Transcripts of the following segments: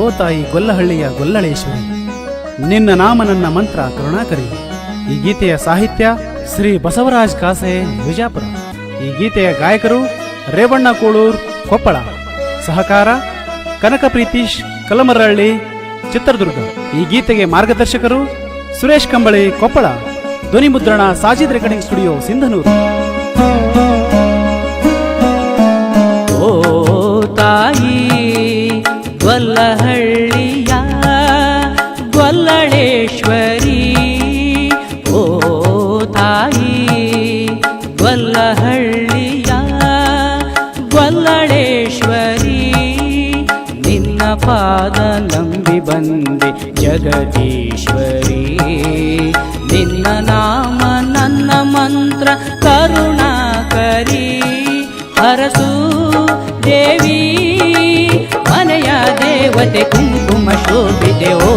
ಓ ತಾಯಿ ಗೊಲ್ಲಹಳ್ಳಿಯ ಗೊಲ್ಲಳೇಶ್ವರಿ, ನಿನ್ನ ನಾಮ ನನ್ನ ಮಂತ್ರ ಕರುಣಾಕರಿ. ಈ ಗೀತೆಯ ಸಾಹಿತ್ಯ ಶ್ರೀ ಬಸವರಾಜ್ ಕಾಸೆ, ವಿಜಾಪುರ. ಈ ಗೀತೆಯ ಗಾಯಕರು ರೇವಣ್ಣ ಕೋಳೂರ್ ಕೊಪ್ಪಳ. ಸಹಕಾರ ಕನಕ ಪ್ರೀತೀಶ್ ಕಲಮರಹಳ್ಳಿ ಚಿತ್ರದುರ್ಗ. ಈ ಗೀತೆಗೆ ಮಾರ್ಗದರ್ಶಕರು ಸುರೇಶ್ ಕಂಬಳಿ, ಕೊಪ್ಪಳ. ಧ್ವನಿ ಮುದ್ರಣ ಸಾಜಿದ್ ರೆಕಾರ್ಡಿಂಗ್ ಸ್ಟುಡಿಯೋ, ಸಿಂಧನೂರು. ಓ ತಾಯಿ ಗೊಲ್ಲಹಳ್ಳಿಯ ಗೊಲ್ಲಳೇಶ್ವರಿ. ಓ ತಾಯಿ, ಗೊಲ್ಲಹಳ್ಳಿಯ ಗೊಲ್ಲಳೇಶ್ವರಿ. ನಿನ್ನ ಪಾದ ನಂಬಿ ಬಂದೆ ಜಗದೀಶ್ವರಿ. ನಿನ್ನ ನಾಮ ನನ್ನ ಮಂತ್ರ ಕರುಣಾಕರಿ. ಹರಸು ದೇವಿ ದೇವತೆ ಕುಂಕುಮ ಶೋಭಿತೆ ಓ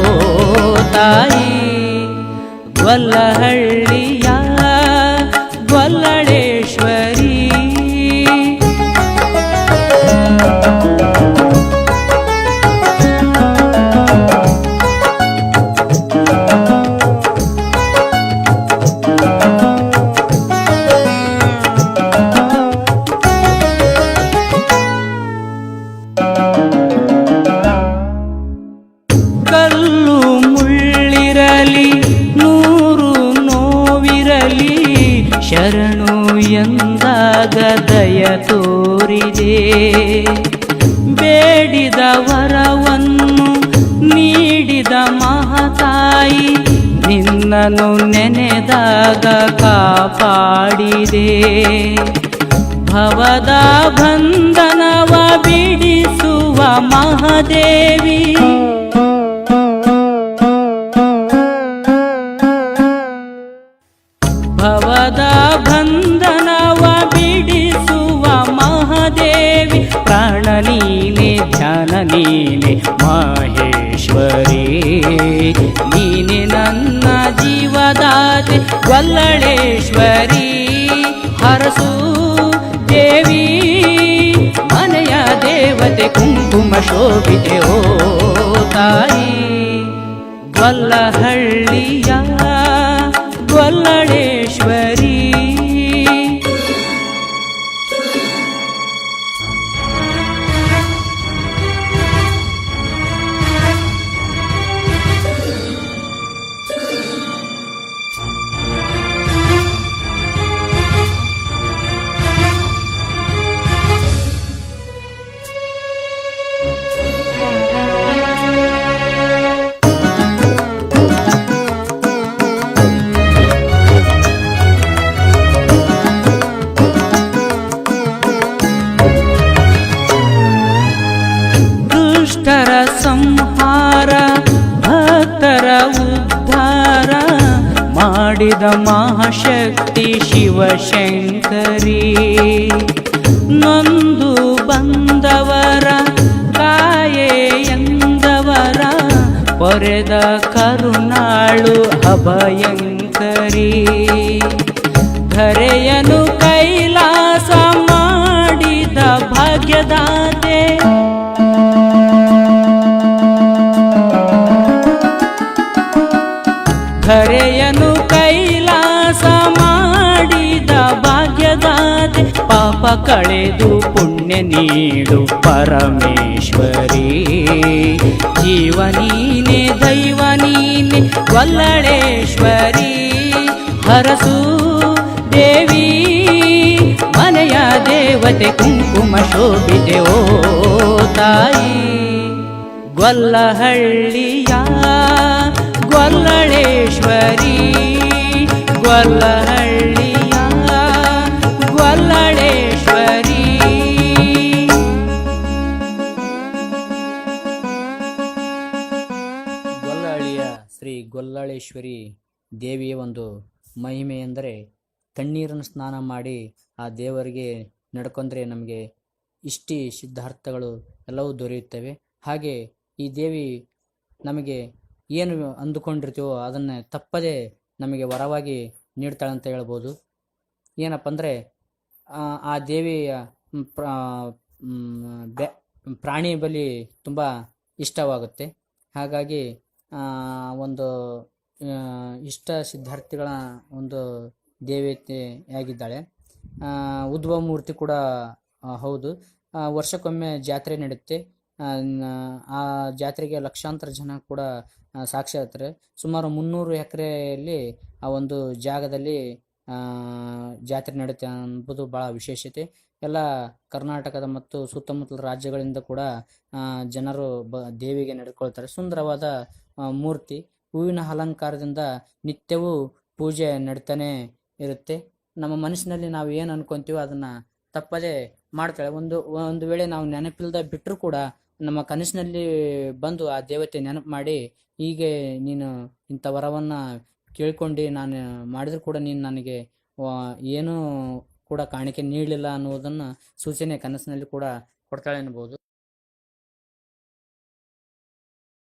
ತಾಯಿ ಗೊಲ್ಲಹಳ್ಳಿಯ ತೋರಿದೆ. ಬೇಡಿದ ವರವನ್ನು ನೀಡಿದ ಮಹತಾಯಿ ನಿನ್ನನ್ನು ನೆನೆದಾಗ ಕಾಪಾಡಿದೆ. ಭವದ ಬಂಧನವ ಬಿಡಿಸುವ ಮಹಾದೇವಿ. ಭವದ ನೀನೆ ಮಹೇಶ್ವರಿ ನೀನೆ ನನ್ನ ಜೀವದಾತೆ ಗೊಲ್ಲಳೇಶ್ವರಿ ಹರಸು ದೇವಿ ಮನೆಯ ದೇವತೆ ಕುಂಕುಮ ಶೋಭಿತೆ ಓ ತಾಯಿ ಗೊಲ್ಲಹಳ್ಳಿಯ ದುಷ್ಟರ ಸಂಹಾರ, ಭಕ್ತರ ಉದ್ಧಾರ ಮಾಡಿದ ಮಹಾಶಕ್ತಿ ಶಿವಶಂಕರಿ. ನೊಂದು ಬಂದವರ ಕಾಯೇ ಎಂದವರ, ಪೊರೆದ ಕರುಣಾಳು ಅಭಯಂಕರಿ. ಧರೆಯನು ಧರೆಯನು ಕೈಲಾಸ ಮಾಡಿದ ಭಾಗ್ಯದಾತೆ. ಪಾಪ ಕಳೆದು ಪುಣ್ಯ ನೀಡು ಪರಮೇಶ್ವರಿ. ಜೀವ ದೈವನೀನೆ ದೈವ ನೀನೆ ಗೊಲ್ಲಳೇಶ್ವರಿ ಹರಸು ದೇವಿ, ಮನೆಯ ದೇವತೆ, ಕುಂಕುಮ ಶೋಭಿತೆ, ಓ ತಾಯಿ. ಗೊಲ್ಲಹಳ್ಳಿಯ ಗೊಲ್ಲಳೇಶ್ವರಿ, ಗೊಲ್ಲಹಳ್ಳಿಯ ಗೊಲ್ಲಳೇಶ್ವರಿ. ಶ್ರೀ ಗೊಲ್ಲಳೇಶ್ವರಿ ದೇವಿಯ ಒಂದು ಮಹಿಮೆ ಎಂದರೆ ತಣ್ಣೀರನ್ನು ಸ್ನಾನ ಮಾಡಿ ಆ ದೇವರಿಗೆ ನಡ್ಕೊಂಡ್ರೆ ನಮಗೆ ಇಷ್ಟಿ ಸಿದ್ಧಾರ್ಥಗಳು ಎಲ್ಲವೂ ದೊರೆಯುತ್ತವೆ. ಹಾಗೆ ಈ ದೇವಿ ನಮಗೆ ಏನು ಅಂದುಕೊಂಡಿರ್ತೀವೋ ಅದನ್ನು ತಪ್ಪದೇ ನಮಗೆ ವರವಾಗಿ ನೀಡ್ತಾಳೆ ಅಂತ ಹೇಳ್ಬೋದು. ಏನಪ್ಪ ಅಂದರೆ, ಆ ದೇವಿಯ ಪ್ರಾಣಿ ಬಲಿ ತುಂಬ ಇಷ್ಟವಾಗುತ್ತೆ. ಹಾಗಾಗಿ ಒಂದು ಇಷ್ಟ ಸಿದ್ಧಾರ್ಥಿಗಳ ಒಂದು ದೇವತೆಯಾಗಿದ್ದಾಳೆ ಉದ್ಭವ ಮೂರ್ತಿ ಕೂಡ ಹೌದು. ವರ್ಷಕ್ಕೊಮ್ಮೆ ಜಾತ್ರೆ ನಡೆಯುತ್ತೆ. ಆ, ಜಾತ್ರೆಗೆ ಲಕ್ಷಾಂತರ ಜನ ಕೂಡ ಸಾಕ್ಷಿ ಸಾಕ್ಷಿಯಾಗ್ತಾರೆ ಸುಮಾರು ಮುನ್ನೂರು ಎಕರೆಯಲ್ಲಿ ಆ ಒಂದು ಜಾಗದಲ್ಲಿ ಜಾತ್ರೆ ನಡೆಯುತ್ತೆ ಎಂಬುದು ಭಾಳ ವಿಶೇಷತೆ. ಎಲ್ಲ ಕರ್ನಾಟಕದ ಮತ್ತು ಸುತ್ತಮುತ್ತಲ ರಾಜ್ಯಗಳಿಂದ ಕೂಡ ಜನರು ಬ ದೇವಿಗೆ ನಡೆದುಕೊಳ್ತಾರೆ ಸುಂದರವಾದ ಮೂರ್ತಿ. ಹೂವಿನ ಅಲಂಕಾರದಿಂದ ನಿತ್ಯವೂ ಪೂಜೆ ನಡೀತಾನೆ ಇರುತ್ತೆ. ನಮ್ಮ ಮನಸ್ಸಿನಲ್ಲಿ ನಾವು ಏನು ಅನ್ಕೊಂತೀವೋ ಅದನ್ನ ತಪ್ಪದೇ ಮಾಡ್ತಾಳೆ ಒಂದು ಒಂದು ವೇಳೆ ನಾವು ನೆನಪಿಲ್ದ ಬಿಟ್ಟರೂ ಕೂಡ ನಮ್ಮ ಕನಸಿನಲ್ಲಿ ಬಂದು ಆ ದೇವತೆ ನೆನಪು ಮಾಡಿ, ಹೀಗೆ ನೀನು ಇಂಥ ವರವನ್ನ ಕೇಳ್ಕೊಂಡು ನಾನು ಮಾಡಿದ್ರು ಕೂಡ ನೀನು ನನಗೆ ಏನೂ ಕೂಡ ಕಾಣಿಕೆ ನೀಡಲಿಲ್ಲ ಅನ್ನುವುದನ್ನು ಸೂಚನೆ ಕನಸಿನಲ್ಲಿ ಕೂಡ ಕೊಡ್ತಾಳೆ ಎನ್ನಬಹುದು